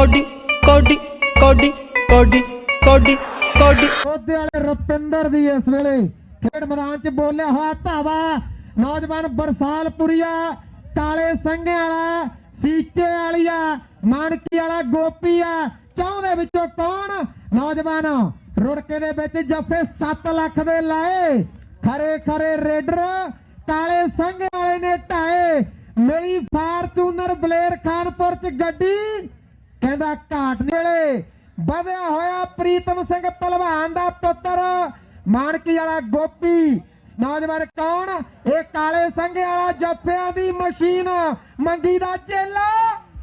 Cody ਕੋਡੀ ਕੋਡੀ ਕੋਡੀ ਕੋਡੀ ਕੋਡੀ। ਉਹਦੇ ਵਾਲੇ ਰੁਪਿੰਦਰ ਦੀ ਇਸ ਵੇਲੇ ਖੇਡ ਮੈਦਾਨ 'ਚ ਬੋਲਿਆ ਹੋਇਆ ਧਾਵਾ। ਨੌਜਵਾਨ ਬਰਸਾਲਪੁਰੀਆ, ਕਾਲੇ ਸੰਘੇ ਵਾਲਾ, ਸੀਚੇ ਵਾਲੀਆ ਮਾਨਕੀ ਵਾਲਾ, ਗੋਪੀ ਆ। ਚੌਂ ਦੇ ਵਿੱਚੋਂ ਕੌਣ? ਨੌਜਵਾਨ ਰੁੜਕੇ ਦੇ ਵਿੱਚ ਜੱਫੇ 7 ਲੱਖ ਦੇ ਲਾਏ। ਖਰੇ ਖਰੇ ਰੇਡਰ, ਕਾਲੇ ਸੰਘੇ ਵਾਲੇ ਨੇ ਢਾਏ। ਮੇਰੀ ਫਾਰਚੂਨਰ ਬਲੇਰ ਖਾਨਪੁਰ 'ਚ ਗੱਡੀ। ਕਹਿੰਦਾ ਘਾਟ ਵੇਲੇ। ਵਧਿਆ ਹੋਇਆ ਪ੍ਰੀਤਮ ਸਿੰਘ ਪਹਿਲਵਾਨ ਦਾ ਪੁੱਤਰ ਮਾਨਕੀ ਵਾਲਾ ਗੋਪੀ। ਨੌਜਵਾਨ ਕੌਣ? ਇਹ ਕਾਲੇ ਸੰਘੇ ਵਾਲਾ ਜੱਫਿਆਂ ਦੀ ਮਸ਼ੀਨ ਮੰਗੀ ਦਾ ਚੇਲਾ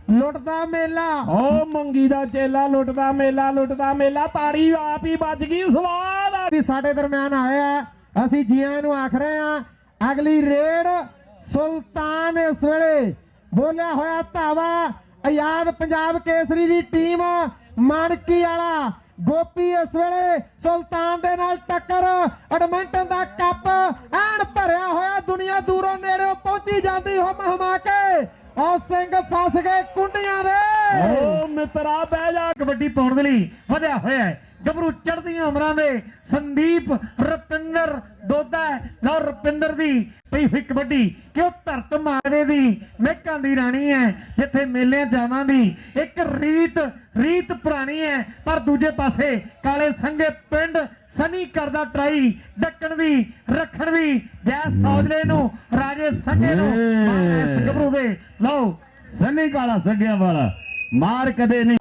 ਲੁੱਟਦਾ ਮੇਲਾ। ਓ ਮੰਗੀ ਦਾ ਚੇਲਾ ਲੁੱਟਦਾ ਮੇਲਾ ਲੁੱਟਦਾ ਮੇਲਾ। ਤਾੜੀ ਆਪ ਹੀ ਵੱਜ ਗਈ ਸਵਾਦ ਵੀ ਸਾਡੇ ਦਰਮਿਆਨ ਆਇਆ ਅਸੀਂ ਜੀਆਂ ਨੂੰ ਆਖ ਰਹੇ ਆ ਅਗਲੀ ਰੇਡ ਸੁਲਤਾਨ ਇਸ ਵੇਲੇ। ਬੋਲਿਆ ਹੋਇਆ ਧਾਵਾ ਆਜ਼ਾਦ ਪੰਜਾਬ ਕੇਸਰੀ ਦੀ ਟੀਮ ਮਾਨਕੀ ਵਾਲਾ, ਗੋਪੀ ਇਸ ਵੇਲੇ ਸੁਲਤਾਨ ਦੇ ਨਾਲ ਟੱਕਰ, ਐਡਮਿੰਟਨ ਦਾ ਕੱਪ ਐਨ ਭਰਿਆ ਹੋਇਆ, ਦੁਨੀਆ ਦੂਰੋਂ ਨੇੜਿਓਂ ਪਹੁੰਚੀ ਜਾਂਦੀ ਹੋ ਮਹਮਾ ਕੇ ਉਹ ਸਿੰਘ ਫਸ ਗਏ ਕੁੰਡੀਆਂ ਦੇ। ਓ ਮਿੱਤਰਾ, ਬਹਿ ਜਾ, ਕਬੱਡੀ ਪਾਉਣ ਦੇ ਲਈ ਵਧਿਆ ਹੋਇਆ ਹੈ। ਗੱਭਰੂ ਚੜਦੀਆਂ ਉਮਰਾਂ ਦੇ, ਸੰਦੀਪ ਰਪਿੰਦਰ ਦੋਦਾ ਲਓ ਰਪਿੰਦਰ ਦੀ, ਪਈ ਹੋਈ ਕਬੱਡੀ। ਕਿ ਉਹ ਧਰਤ ਮਾਰੇ ਦੀ, ਮਹਿਕਾਂ ਦੀ ਰਾਣੀ ਹੈ, ਜਿੱਥੇ ਮੇਲਿਆਂ ਜਾਵਾਂ ਦੀ। ਇੱਕ ਰੀਤ ਰੀਤ ਪੁਰਾਣੀ ਹੈ, ਪਰ ਦੂਜੇ ਪਾਸੇ ਕਾਲੇ ਸੰਗੇ ਪਿੰਡ, ਸਨੀ ਕਰਦਾ ਟਰਾਈ, ਡੱਕਣ ਵੀ, ਰੱਖਣ ਵੀ। ਜੈ ਸੌਜਲੇ ਨੂੰ, ਰਾਜੇ ਸੰਗੇ ਨੂੰ ਮਾਣ ਇਸ ਦੇ। ਲਓ, ਸੰਨੀ ਕਾਲਾ ਸੰਗਿਆਂ ਵਾਲਾ, ਮਾਰ ਕਦੇ ਨਹੀਂ।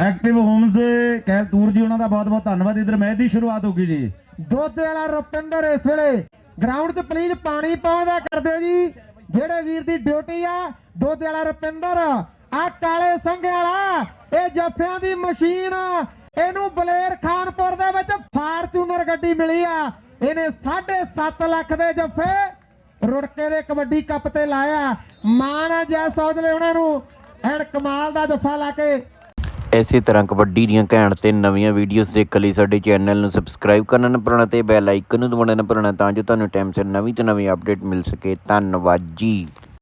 ਐਕਟਿਵ ਹੋਮਸ ਦੇ ਕਹਿਲ ਤੂਰ ਜੀ, ਉਹਨਾਂ ਦਾ ਬਹੁਤ ਬਹੁਤ ਧੰਨਵਾਦ। ਇਧਰ ਮੈਚ ਦੀ ਸ਼ੁਰੂਆਤ ਹੋ ਗਈ ਜੀ। ਦੋਦੇ ਵਾਲਾ ਰੁਪਿੰਦਰ ਇਸ ਵੇਲੇ ਗਰਾਊਂਡ 'ਤੇ ਪਲੀਜ਼ ਪਾਣੀ ਪਾਉਂਦਾ ਕਰਦੇ ਜੀ। ਜਿਹੜੇ ਵੀਰ ਦੀ ਡਿਊਟੀ ਆ ਦੋਦੇ ਵਾਲਾ ਰੁਪਿੰਦਰ ਆ ਕਾਲੇ ਸੰਘੇ ਵਾਲਾ, ਇਹ ਜੱਫਿਆਂ ਦੀ ਮਸ਼ੀਨ, ਇਹਨੂੰ ਬਲੇਰ ਖਾਨਪੁਰ ਦੇ ਵਿੱਚ ਫਾਰਚੂਨਰ ਗੱਡੀ ਮਿਲੀ ਆ। ਇਹਨੇ 7.5 ਲੱਖ ਦੇ ਜੱਫੇ ਰੁੜਕੇ ਦੇ ਕਬੱਡੀ ਕੱਪ ਤੇ ਲਾਇਆ। ਮਾਣ ਜੈ ਸੌਜਲੇ ਉਹਨਾਂ ਨੂੰ। ਐਨ ਕਮਾਲ ਦਾ ਜੱਫਾ ਲਾ ਕੇ ਇਸੇ ਤਰ੍ਹਾਂ ਕਬੱਡੀ ਦੀਆਂ ਘੈਂਟ ਤੇ ਨਵੀਆਂ ਵੀਡੀਓਜ਼ ਦੇਖਣ ਲਈ ਸਾਡੇ ਚੈਨਲ ਨੂੰ ਸਬਸਕ੍ਰਾਈਬ ਕਰਨਾ ਨਾ ਭੁੱਲਣਾ ਤੇ ਬੈਲ ਆਈਕਨ ਨੂੰ ਦਬਾਉਣਾ ਨਾ ਭੁੱਲਣਾ ਤਾਂ ਜੋ ਤੁਹਾਨੂੰ ਟਾਈਮ ਸਿਰ ਨਵੀਂ ਤੋਂ ਨਵੀਂ ਅਪਡੇਟ ਮਿਲ ਸਕੇ। ਧੰਨਵਾਦ ਜੀ।